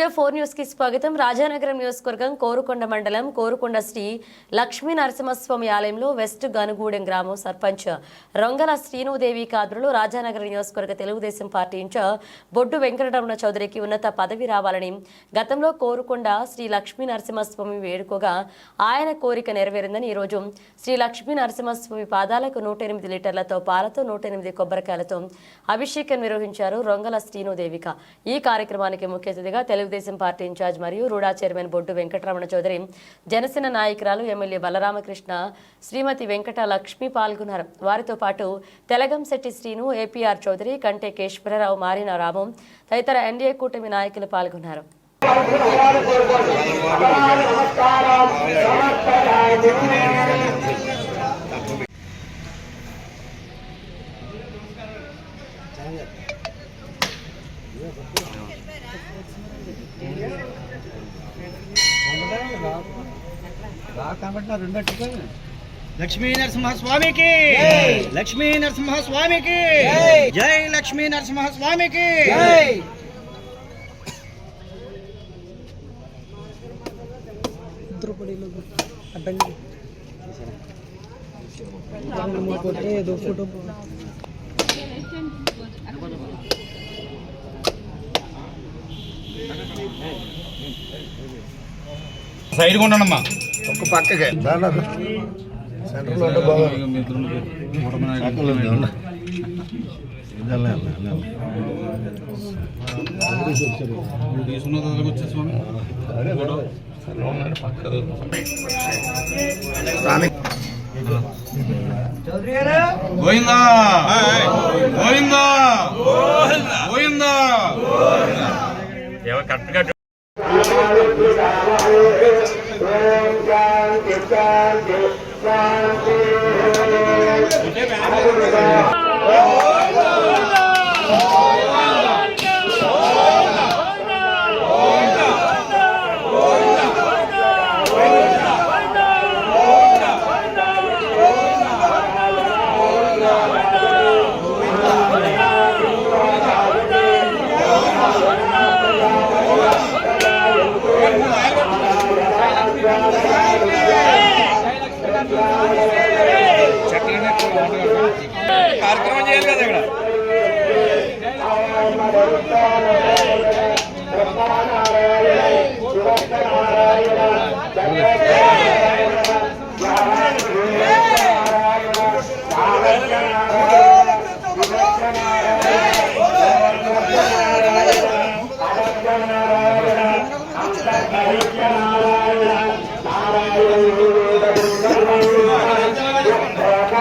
Studio four న్యూస్కి స్వాగతం. రాజానగరం నియోజకవర్గం కోరుకొండ మండలం కోరుకొండ శ్రీ లక్ష్మీ నరసింహస్వామి ఆలయంలో వెస్ట్ గనుగూడెం గ్రామం సర్పంచ్ రొంగల శ్రీనుదేవి కాదులు రాజానగరం నియోజకవర్గ తెలుగుదేశం పార్టీ ఇన్ఛార్జ్ బొడ్డు వెంకటరమణ చౌదరికి ఉన్నత పదవి రావాలని గతంలో కోరుకొండ శ్రీ లక్ష్మీ నరసింహస్వామి వేడుకోగా ఆయన కోరిక నెరవేరిందని ఈరోజు శ్రీ లక్ష్మీ నరసింహస్వామి పాదాలకు నూట ఎనిమిది లీటర్లతో పాలతో నూట ఎనిమిది కొబ్బరికాయలతో అభిషేకం నిర్వహించారు రొంగల శ్రీనుదేవిక. ఈ కార్యక్రమానికి ముఖ్య అతిథిగా తెలుగుదేశం పార్టీ ఇన్ఛార్జ్ మరియు రూడా చైర్మన్ బొడ్డు వెంకటరమణ చౌదరి జనసేన నాయకురాలు ఎమ్మెల్యే బలరామకృష్ణ శ్రీమతి వెంకట లక్ష్మి పాల్గొన్నారు. వారితో పాటు తెలగంశెట్టి శ్రీను ఏపీఆర్ చౌదరి కంటే కేశ్వరరావు మారిన రాము తదితర ఎన్డీఏ కూటమి నాయకులు పాల్గొన్నారు. లక్ష్మీ నరసింహ స్వామికి లక్ష్మీ నరసింహ స్వామికి జై లక్ష్మీ నరసింహ స్వామికి అడ్డంగా కొట్టే ఏదో ఫోటో సైడ్ కొండమ్మా ఒక పక్కకే. సెంటర్లో ఉంటే బాగుంది. పక్కలో ఉండే. ఇదల్లే, అల్లే,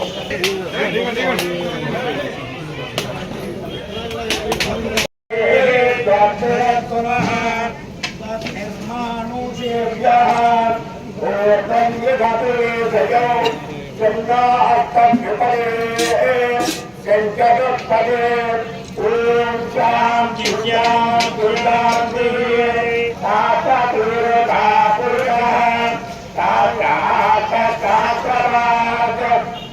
అల్లే. తీసుకున్న దగ్గరకు వచ్చేసాను స్వామి గోవిందా గోవిందా గోవిందా ఎవరు కరెక్ట్గా కార్యక్రమం చేయాలి కదా ఇక్కడ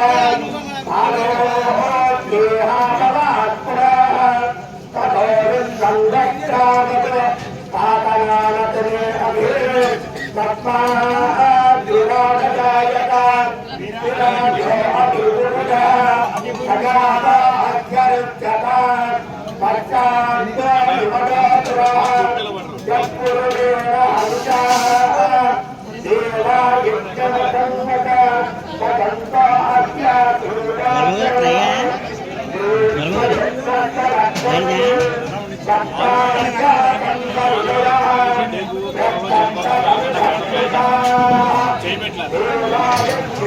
Obrigado.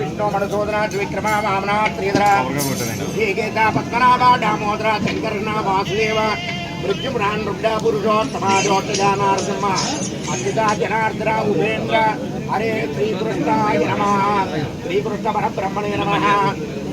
విష్ణు మధుసూదన త్రివిక్రమ వామన శ్రీధర శ్రీకేత పద్మనాభ దామోదర శంకర్ణ వాసుదేవ. మృత్యుపురాన్ రుడ్డ పురుషోత్తమ జోషజానార్సింహ అచ్యుత జనార్దన ఉపేంద్ర. హరే శ్రీకృష్ణాయ నమ. శ్రీకృష్ణ పరబ్రహ్మణే నమ.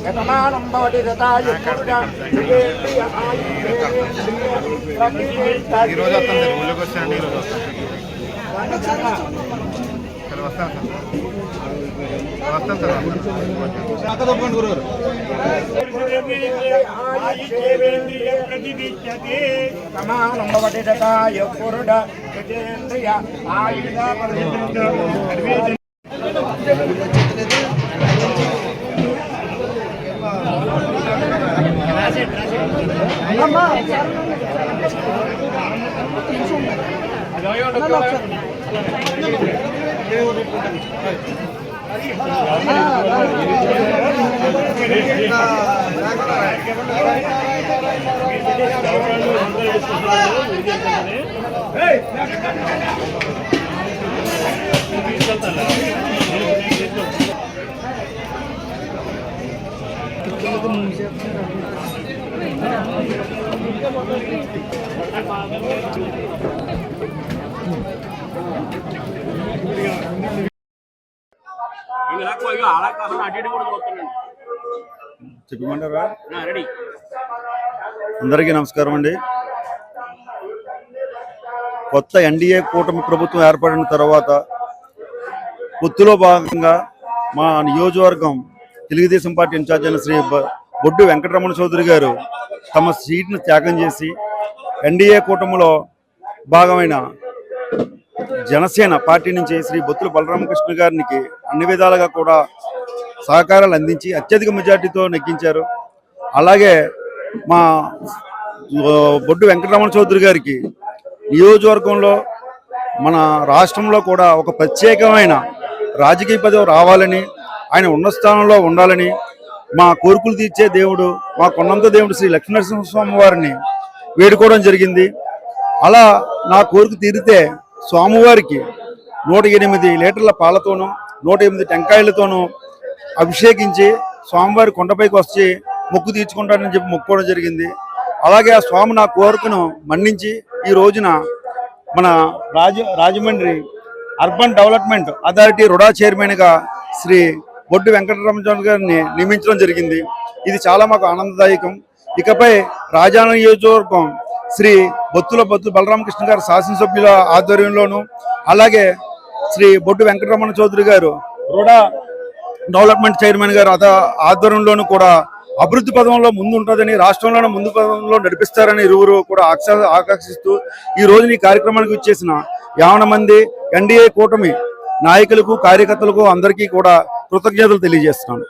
శతమానం భవతి ఈరోజు వస్తాను సార్ ఊళ్ళోకి వచ్చానండి ఈరోజు వస్తాను వస్తాను సార్. వస్తాను సార్ పక్క తప్పండి గురుగారు. సమానం భవతి శతాయ పురుడ జితేంద్రియ ఆయుధ ఏయ్ నాకు కట్టకడా చెప్పమంటారా? అందరికీ నమస్కారం అండి. కొత్త ఎన్డీఏ కూటమి ప్రభుత్వం ఏర్పడిన తర్వాత పొత్తులో భాగంగా మా నియోజకవర్గం తెలుగుదేశం పార్టీ ఇన్ఛార్జ్ అయిన శ్రీ బొడ్డు వెంకటరమణ చౌదరి గారు తమ సీట్ను త్యాగం చేసి ఎన్డీఏ కూటమిలో భాగమైన జనసేన పార్టీ నుంచి శ్రీ బొత్తుల బలరామకృష్ణ గారికి అన్ని విధాలుగా కూడా సహకారాలు అందించి అత్యధిక మెజార్టీతో నెగ్గించారు. అలాగే మా బొడ్డు వెంకటరమణ చౌదరి గారికి నియోజకవర్గంలో మన రాష్ట్రంలో కూడా ఒక ప్రత్యేకమైన రాజకీయ పదవి రావాలని ఆయన ఉన్న స్థానంలో ఉండాలని మా కోరికలు తీర్చే దేవుడు మా కొన్నంత దేవుడు శ్రీ లక్ష్మీనరసింహస్వామి వారిని వేడుకోవడం జరిగింది. అలా నా కోరిక తీరితే స్వామివారికి నూట ఎనిమిది లీటర్ల పాలతోనూ నూట ఎనిమిది టెంకాయలతోనూ అభిషేకించి స్వామివారి కొండపైకి వచ్చి మొక్కు తీర్చుకుంటానని చెప్పి మొక్కుకోవడం జరిగింది. అలాగే ఆ స్వామి నా కోరికను మన్నించి ఈ రోజున మన రాజ Rajahmundry urban development authority RUDA చైర్మన్గా శ్రీ బొడ్డు వెంకటరమణ గారిని నియమించడం జరిగింది. ఇది చాలా మాకు ఆనందదాయకం. ఇకపై రాజా నియోజకవర్గం శ్రీ బొత్తుల బొత్తు బలరామకృష్ణ గారు శాసనసభ్యుల ఆధ్వర్యంలోను అలాగే శ్రీ బొడ్డు వెంకటరమణ చౌదరి గారు రుడా డెవలప్మెంట్ చైర్మన్ గారు అత ఆధ్వర్యంలోనూ కూడా అభివృద్ధి పదంలో ముందు ఉంటుందని రాష్ట్రంలోనే ముందు పదంలో నడిపిస్తారని ఇరువురు కూడా ఆక్ష- ఆకాంక్షిస్తూ ఈ రోజున ఈ కార్యక్రమానికి వచ్చేసిన యావన మంది ఎన్డీఏ కూటమి నాయకులకు కార్యకర్తలకు అందరికీ కూడా కృతజ్ఞతలు తెలియజేస్తున్నాను.